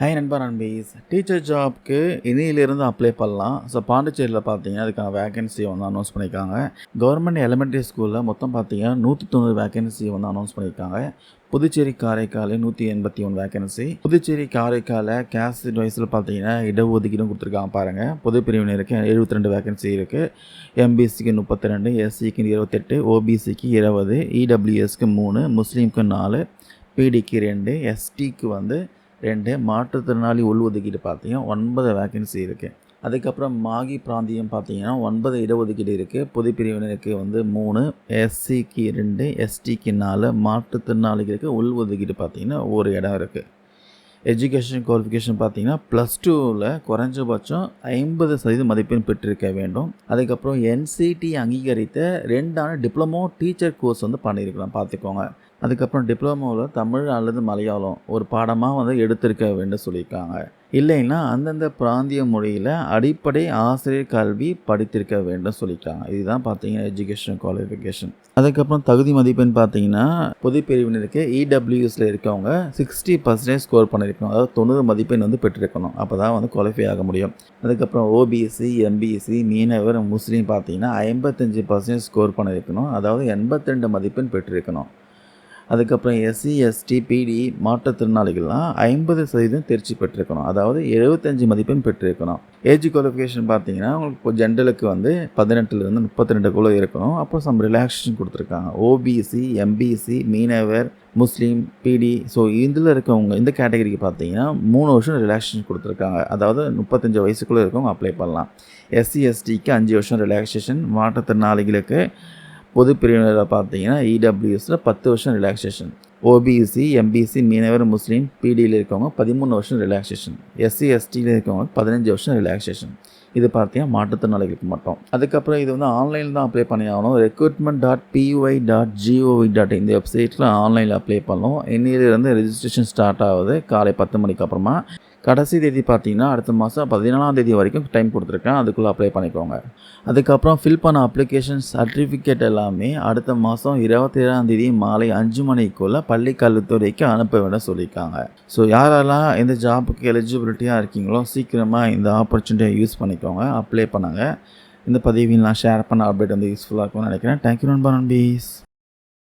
High நண்பா நண்பீஸ் teacher ஜாப்க்கு இனியிலிருந்து apply பண்ணலாம். ஸோ பாண்டிச்சேரியில் பார்த்தீங்கன்னா அதுக்கான வேகன்சி வந்து அனௌன்ஸ் பண்ணியிருக்காங்க. கவர்மெண்ட் எலிமெண்ட்ரி ஸ்கூலில் மொத்தம் பார்த்தீங்கன்னா நூற்றி தொண்ணூறு வேகன்சி வந்து அனௌன்ஸ் பண்ணியிருக்காங்க. புதுச்சேரி காரைக்காலில் நூற்றி எண்பத்தி ஒன்று வேகன்சி புதுச்சேரி காரைக்காலில் கேஸ்ட் வைஸில் பார்த்தீங்கன்னா இடஒதுக்கீடும் கொடுத்துருக்காங்க பாருங்கள் பொது பிரிவினருக்கு எழுபத்தி ரெண்டு வேகன்சி இருக்குது எம்பிசிக்கு முப்பத்தி ரெண்டு எஸ்சிக்கு இருபத்தெட்டு ஓபிசிக்கு இருபது இடபிள்யூஎஸ்க்கு மூணு முஸ்லீம்க்கு நாலு பிடிக்கு ரெண்டு எஸ்டிக்கு வந்து ரெண்டு மாற்றுத்திறனாளி உள்ஒதுக்கீடு பார்த்தீங்கன்னா ஒன்பது வேகன்சி இருக்குது அதுக்கப்புறம் மாகி பிராந்தியம் பார்த்தீங்கன்னா ஒன்பது இடஒதுக்கீடு இருக்குது பொது பிரிவினருக்கு வந்து மூணு எஸ்சிக்கு ரெண்டு எஸ்டிக்கு நாலு மாற்றுத்திறனாளிகளுக்கு உள்ஒதுக்கீடு பார்த்தீங்கன்னா ஒரு இடம் இருக்குது எஜுகேஷன் குவாலிஃபிகேஷன் பார்த்தீங்கன்னா ப்ளஸ் டூவில் குறைஞ்சபட்சம் ஐம்பது சதவீத மதிப்பெண் பெற்றிருக்க வேண்டும். அதுக்கப்புறம் என்சிடி அங்கீகரித்த ரெண்டான டிப்ளமோ டீச்சர் கோர்ஸ் வந்து பண்ணியிருக்கலாம் பார்த்துக்கோங்க. அதுக்கப்புறம் டிப்ளமோவில் தமிழ் அல்லது மலையாளம் ஒரு பாடமாக வந்து எடுத்திருக்க வேண்டும் சொல்லியிருக்காங்க. இல்லைன்னா அந்தந்த பிராந்திய மொழியில் அடிப்படை ஆசிரியர் கல்வி படித்திருக்க வேண்டும் சொல்லிட்டாங்க இதுதான் பார்த்தீங்கன்னா எஜுகேஷன் குவாலிஃபிகேஷன் அதுக்கப்புறம் தகுதி மதிப்பெண் பார்த்தீங்கன்னா பொது பிரிவினருக்கு இடபிள்யூஎஸில் இருக்கவங்க சிக்ஸ்டி பர்சன்டேஜ் ஸ்கோர் பண்ணியிருக்கணும். அதாவது தொண்ணூறு மதிப்பெண் வந்து பெற்றிருக்கணும். அப்போ தான் வந்து குவாலிஃபை ஆக முடியும். அதுக்கப்புறம் ஓபிஎஸ்சி எம்பிஎஸ்சி மீனவர் முஸ்லீம் பார்த்தீங்கன்னா ஐம்பத்தஞ்சு பர்சன்டேஜ் ஸ்கோர் பண்ணியிருக்கணும். அதாவது எண்பத்தி ரெண்டு மதிப்பெண் பெற்றிருக்கணும். அதுக்கப்புறம் எஸ்சி எஸ்டி பிடி மாற்றுத்திறனாளிகள்லாம் ஐம்பது சதவீதம் தேர்ச்சி பெற்றிருக்கணும். அதாவது எழுபத்தஞ்சி மதிப்பெண் பெற்றிருக்கணும். ஏஜ் குவாலிஃபிகேஷன் பார்த்தீங்கன்னா உங்களுக்கு இப்போ ஜென்ரலுக்கு வந்து பதினெட்டுலேருந்து முப்பத்தி ரெண்டுக்குள்ளே இருக்கணும். அப்புறம் சம் ரிலாக்ஸேஷன் கொடுத்துருக்காங்க. ஓபிசி எம்பிசி மீனவர் முஸ்லீம் பிடி ஸோ இதில் இருக்கவங்க இந்த கேட்டகரிக்கு பார்த்தீங்கன்னா மூணு வருஷம் ரிலாக்ஸேஷன் கொடுத்துருக்காங்க. அதாவது முப்பத்தஞ்சு வயசுக்குள்ளே இருக்கவங்க அப்ளை பண்ணலாம். எஸ்சி எஸ்டிக்கு அஞ்சு வருஷம் ரிலாக்ஸேஷன் மாற்றுத்திறனாளிகளுக்கு பொது பிரிவினரில் பார்த்தீங்கன்னா இடபிள்யூஎஸில் பத்து வருஷம் ரிலாக்ஸேஷன் ஓபிசி எம்பிசி மீனவர் முஸ்லீம் பிடியில் இருக்கவங்க பதிமூணு வருஷம் ரிலாக்ஸேஷன் எஸ்சி எஸ்டியில் இருக்கவங்க பதினஞ்சு வருஷம் ரிலாக்ஸேஷன் இது பார்த்தீங்கன்னா மாற்றுத்திறனாளிகளுக்கு மட்டும். அதுக்கப்புறம் இது வந்து ஆன்லைனில் தான் அப்ளை பண்ணி ஆகணும். Recruitment dot PY dot GOV dot இந்த வெப்சைட்டில் ஆன்லைனில் அப்ளை பண்ணணும். இன்னிலிருந்து ரெஜிஸ்ட்ரேஷன் ஸ்டார்ட் ஆகுது. காலை பத்து மணிக்கு அப்புறமா. கடைசி தேதி பார்த்தீங்கன்னா அடுத்த மாதம் பதினாலாம் தேதி வரைக்கும் டைம் கொடுத்துருக்கேன். அதுக்குள்ளே அப்ளை பண்ணிக்கோங்க. அதுக்கப்புறம் ஃபில் பண்ண அப்ளிகேஷன் சர்டிஃபிகேட் எல்லாமே அடுத்த மாதம் இருபத்தி ஏழாம் தேதி மாலை அஞ்சு மணிக்குள்ளே பள்ளி கல்வித்துறைக்கு அனுப்ப வேணும் சொல்லியிருக்காங்க. ஸோ யாரெல்லாம் இந்த ஜாப்புக்கு எலிஜிபிலிட்டியாக இருக்கீங்களோ சீக்கிரமாக இந்த ஆப்பர்ச்சுனிட்டியை யூஸ் பண்ணிக்கோங்க. அப்ளை பண்ணுங்கள் இந்த பதிவில் நான் ஷேர் பண்ண அப்டேட் வந்து யூஸ்ஃபுல்லாக இருக்கும்னு நினைக்கிறேன். தேங்க்யூ நண்பா நண்பீஸ்.